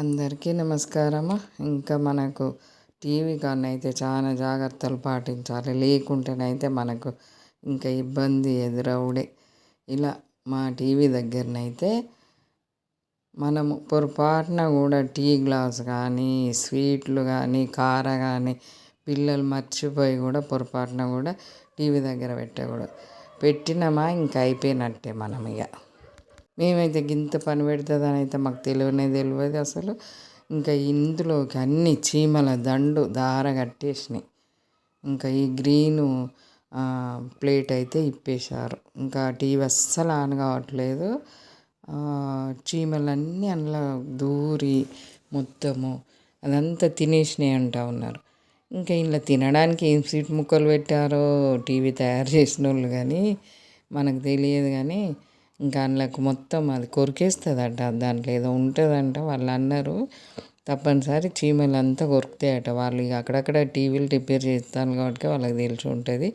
అందరికీ నమస్కారము. ఇంకా మనకు టీవీ అయితే చాలా జాగ్రత్తలు పాటించాలి. లేకుంటేనైతే మనకు ఇంకా ఇబ్బంది ఎదురవుడే. ఇలా మా టీవీ దగ్గరనైతే మనము పొరపాటున కూడా టీ గ్లాస్ కానీ స్వీట్లు కానీ కార కానీ పిల్లలు మర్చిపోయి కూడా పొరపాటున కూడా టీవీ దగ్గర పెట్టకూడదు. పెట్టినామా ఇంకా అయిపోయినట్టే మనం ఇక మేమైతే గింత పని పెడుతుందని అయితే మాకు తెలియనే తెలియదు అసలు. ఇంకా ఇందులోకి అన్ని చీమల దండు దార కట్టేసినాయి. ఇంకా ఈ గ్రీను ప్లేట్ అయితే ఇప్పేశారు. ఇంకా టీవీ అస్సలు ఆన్ కావట్లేదు చీమలన్నీ అందులో దూరి మొత్తము అదంతా తినేసినాయి అంటా ఉన్నారు. ఇంకా ఇలా తినడానికి ఏం స్వీట్ ముక్కలు పెట్టారో టీవీ తయారు చేసిన వాళ్ళు కానీ మనకు తెలియదు కానీ ఇంకా అందులోకి మొత్తం అది కొరికేస్తుందట. దాంట్లో ఏదో ఉంటుందంట. వాళ్ళు అన్నారు తప్పనిసరి చీమలు అంతా కొరుకుతాయట. వాళ్ళు ఇక అక్కడక్కడ టీవీలు రిపేర్ చేస్తాను కాబట్టి వాళ్ళకి తెలిసి ఉంటుంది.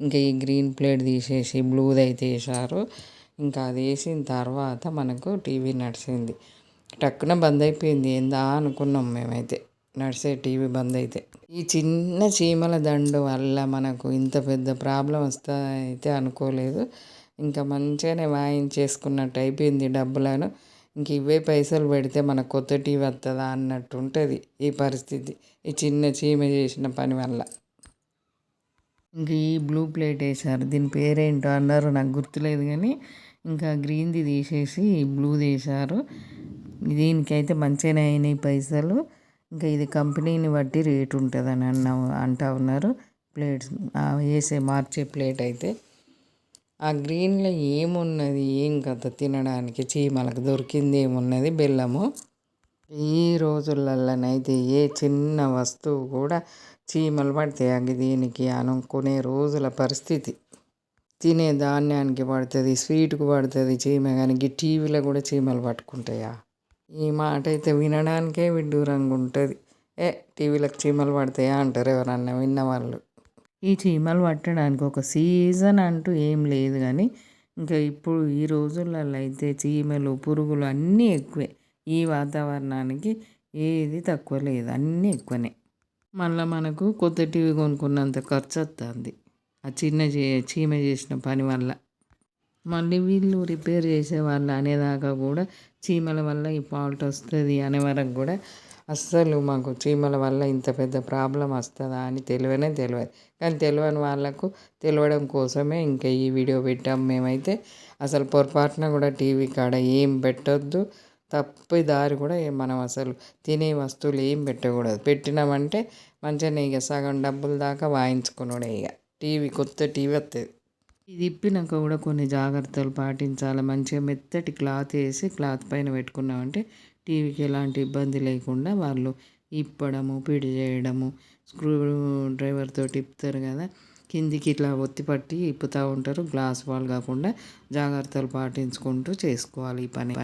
ఇంకా ఈ గ్రీన్ ప్లేట్ తీసేసి బ్లూది అయితే వేసారు ఇంకా అది వేసిన తర్వాత మనకు టీవీ నడిచింది. టక్కున బంద్ అయిపోయింది. ఏందా అనుకున్నాం మేమైతే. నడిచే టీవీ బంద్ అయితే. ఈ చిన్న చీమల దండు వల్ల మనకు ఇంత పెద్ద ప్రాబ్లం వస్తా అయితే అనుకోలేదు. ఇంకా మంచిగానే వాయించేసుకున్నట్టు అయిపోయింది డబ్బులను. ఇంక ఇవే పైసలు పెడితే మన కొత్త టీవీ వస్తుందా అన్నట్టు ఉంటుంది ఈ పరిస్థితి ఈ చిన్న చీమ చేసిన పని వల్ల. ఇంక ఈ బ్లూ ప్లేట్ వేశారు దీని పేరేంటో అన్నారు నాకు గుర్తులేదు కానీ ఇంకా గ్రీన్ది తీసేసి బ్లూ తీశారు దీనికైతే మంచిగానే అయినాయి పైసలు. ఇంకా ఇది కంపెనీని బట్టి రేటు ఉంటుందని అన్న అంటా ఉన్నారు. ప్లేట్స్ వేసే మార్చే ప్లేట్ అయితే. ఆ గ్రీన్లో ఏమున్నది? ఏం కథ? తినడానికి చీమలకు దొరికింది ఏమున్నది బెల్లము? ఈ రోజులలోనైతే ఏ చిన్న వస్తువు కూడా చీమలు పడతాయి. అది దీనికి అనుకునే రోజుల పరిస్థితి. తినే ధాన్యానికి పడుతుంది స్వీట్కు పడుతుంది చీమ. కానీ టీవీలో కూడా చీమలు పట్టుకుంటాయా? ఈ మాట అయితే వినడానికే విడ్డూరంగా ఉంటుంది. ఏ టీవీలకు చీమలు పడతాయా అంటారు ఎవరన్నా విన్నవాళ్ళు. ఈ చీమలు పట్టడానికి ఒక సీజన్ అంటూ ఏం లేదు కానీ ఇంకా ఇప్పుడు ఈ రోజులలో అయితే చీమలు పురుగులు అన్నీ ఎక్కువే. ఈ వాతావరణానికి ఏది తక్కువ లేదు అన్నీ ఎక్కువనే. మళ్ళీ మనకు కొత్త టీవీ కొనుక్కున్నంత ఖర్చు వస్తుంది ఆ చిన్న చీమ చేసిన పని వల్ల. మళ్ళీ వీళ్ళు రిపేర్ చేసే వాళ్ళు అనేదాకా కూడా చీమల వల్ల ఈ ఫాల్ట్ వస్తుంది అనే వరకు కూడా అస్సలు మాకు చీమల వల్ల ఇంత పెద్ద ప్రాబ్లం వస్తుందా అని తెలియనే తెలియదు కానీ తెలియని వాళ్ళకు తెలియడం కోసమే ఇంకా ఈ వీడియో పెట్టాం మేమైతే. అసలు పొరపాటున కూడా టీవీ కాడ ఏం పెట్టొద్దు. తప్పి దారి కూడా మనం అసలు తినే వస్తువులు ఏం పెట్టకూడదు. పెట్టినామంటే మంచిగా ఇక సగం డబ్బులు దాకా వాయించుకున్నాడే ఇక. టీవీ కొత్త టీవీ వస్తుంది ఇది ఇప్పినాక కూడా కొన్ని జాగ్రత్తలు పాటించాలి. మంచిగా మెత్తటి క్లాత్ వేసి క్లాత్ పైన పెట్టుకున్నామంటే టీవీకి ఎలాంటి ఇబ్బంది లేకుండా వాళ్ళు ఇప్పడము పిడి చేయడము స్క్రూ డ్రైవర్ తోటి ఇప్పుతారు కదా కిందికి ఇట్లా ఒత్తి పట్టి ఇప్పుతూ ఉంటారు గ్లాస్ వాల్ కాకుండా జాగ్రత్తలు పాటించుకుంటూ చేసుకోవాలి ఈ పని.